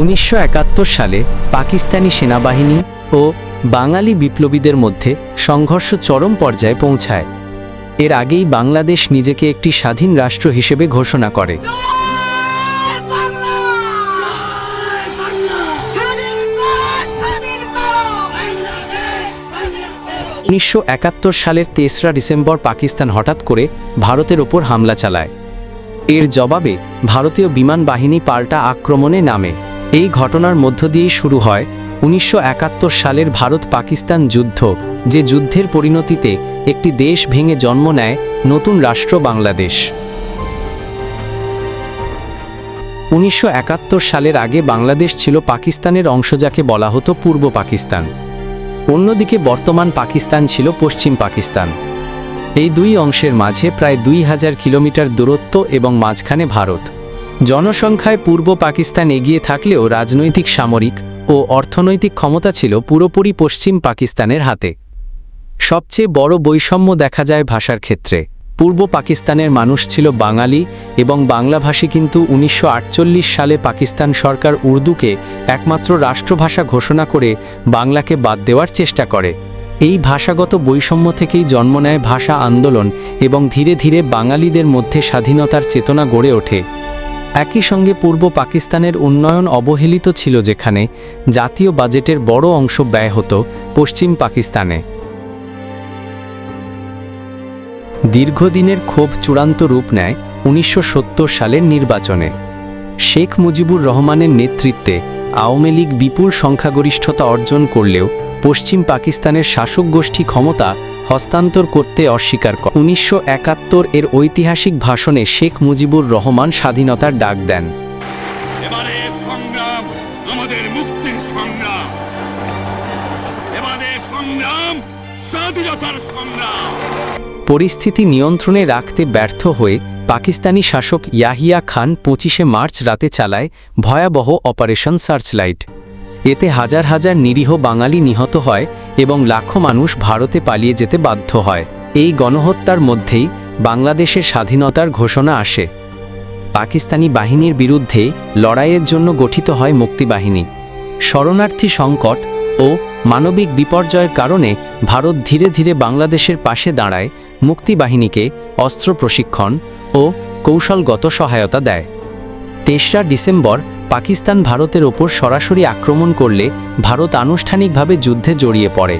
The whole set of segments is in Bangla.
উনিশশো একাত্তর সালে পাকিস্তানি সেনাবাহিনী ও বাঙালি বিপ্লবীদের মধ্যে সংঘর্ষ চরম পর্যায়ে পৌঁছায়। এর আগেই বাংলাদেশ নিজেকে একটি স্বাধীন রাষ্ট্র হিসেবে ঘোষণা করে। উনিশশো সালের তেসরা ডিসেম্বর পাকিস্তান হঠাৎ করে ভারতের ওপর হামলা চালায়। এর জবাবে ভারতীয় বিমান বাহিনী পাল্টা আক্রমণে নামে। এই ঘটনার মধ্য দিয়েই শুরু হয় উনিশশো একাত্তর সালের ভারত পাকিস্তান যুদ্ধ, যে যুদ্ধের পরিণতিতে একটি দেশ ভেঙে জন্ম নেয় নতুন রাষ্ট্র বাংলাদেশ। উনিশশো একাত্তর সালের আগে বাংলাদেশ ছিল পাকিস্তানের অংশ যাকে বলা হতো পূর্ব পাকিস্তান। অন্যদিকে বর্তমান পাকিস্তান ছিল পশ্চিম পাকিস্তান। এই দুই অংশের মাঝে প্রায় দুই হাজার কিলোমিটার দূরত্ব এবং মাঝখানে ভারত। জনসংখ্যায় পূর্ব পাকিস্তান এগিয়ে থাকলেও রাজনৈতিক সামরিক ও অর্থনৈতিক ক্ষমতা ছিল পুরোপুরি পশ্চিম পাকিস্তানের হাতে। সবচেয়ে বড় বৈষম্য দেখা যায় ভাষার ক্ষেত্রে। পূর্ব পাকিস্তানের মানুষ ছিল বাঙালি এবং বাংলাভাষী কিন্তু উনিশশো আটচল্লিশ সালে পাকিস্তান সরকার উর্দুকে একমাত্র রাষ্ট্রভাষা ঘোষণা করে বাংলাকে বাদ দেওয়ার চেষ্টা করে। এই ভাষাগত বৈষম্য থেকেই জন্ম নেয় ভাষা আন্দোলন এবং ধীরে ধীরে বাঙালিদের মধ্যে স্বাধীনতার চেতনা গড়ে ওঠে। একই সঙ্গে পূর্ব পাকিস্তানের উন্নয়ন অবহেলিত ছিল যেখানে জাতীয় বাজেটের বড় অংশ ব্যয় হতো পশ্চিম পাকিস্তানে। দীর্ঘদিনের ক্ষোভ চূড়ান্ত রূপ নেয় উনিশশো সত্তর সালের নির্বাচনে। শেখ মুজিবুর রহমানের নেতৃত্বে আওয়ামী লীগ বিপুল সংখ্যাগরিষ্ঠতা অর্জন করলেও পশ্চিম পাকিস্তানের শাসক গোষ্ঠী ক্ষমতা হস্তান্তর করতে অস্বীকার করে উনিশশো একাত্তর এর ঐতিহাসিক ভাষণে শেখ মুজিবুর রহমান স্বাধীনতার ডাক দেন। এবারে সংগ্রাম আমাদের মুক্তির সংগ্রাম। এবারে সংগ্রাম স্বাধীনতার সংগ্রাম। পরিস্থিতি নিয়ন্ত্রণে রাখতে ব্যর্থ হয়ে পাকিস্তানি শাসক ইয়াহিয়া খান পঁচিশে মার্চ রাতে চালায় ভয়াবহ অপারেশন সার্চলাইট। এতে হাজার হাজার নিরীহ বাঙালি নিহত হয় এবং লাখো মানুষ ভারতে পালিয়ে যেতে বাধ্য হয়। এই গণহত্যার মধ্যেই বাংলাদেশের স্বাধীনতার ঘোষণা আসে। পাকিস্তানি বাহিনীর বিরুদ্ধে লড়াইয়ের জন্য গঠিত হয় মুক্তিবাহিনী। শরণার্থী সংকট ও মানবিক বিপর্যয়ের কারণে ভারত ধীরে ধীরে বাংলাদেশের পাশে দাঁড়ায় মুক্তিবাহিনীকে অস্ত্র প্রশিক্ষণ ও কৌশলগত সহায়তা দেয়। তেসরা ডিসেম্বর পাকিস্তান ভারতের ওপর সরাসরি আক্রমণ করলে ভারত আনুষ্ঠানিকভাবে যুদ্ধে জড়িয়ে পড়ে।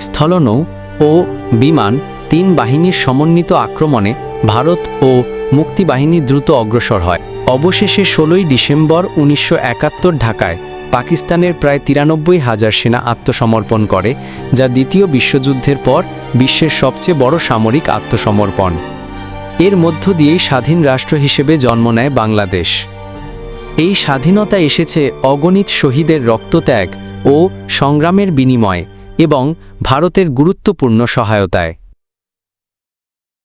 স্থলনৌ ও বিমান তিন বাহিনীর সমন্বিত আক্রমণে ভারত ও মুক্তিবাহিনী দ্রুত অগ্রসর হয়। অবশেষে ষোলোই ডিসেম্বর উনিশশো একাত্তর ঢাকায় পাকিস্তানের প্রায় তিরানব্বই হাজার সেনা আত্মসমর্পণ করে, যা দ্বিতীয় বিশ্বযুদ্ধের পর বিশ্বের সবচেয়ে বড় সামরিক আত্মসমর্পণ। এর মধ্য দিয়েই স্বাধীন রাষ্ট্র হিসেবে জন্ম নেয় বাংলাদেশ। এই স্বাধীনতা এসেছে অগণিত শহীদের রক্তত্যাগ ও সংগ্রামের বিনিময়ে এবং ভারতের গুরুত্বপূর্ণ সহায়তায়।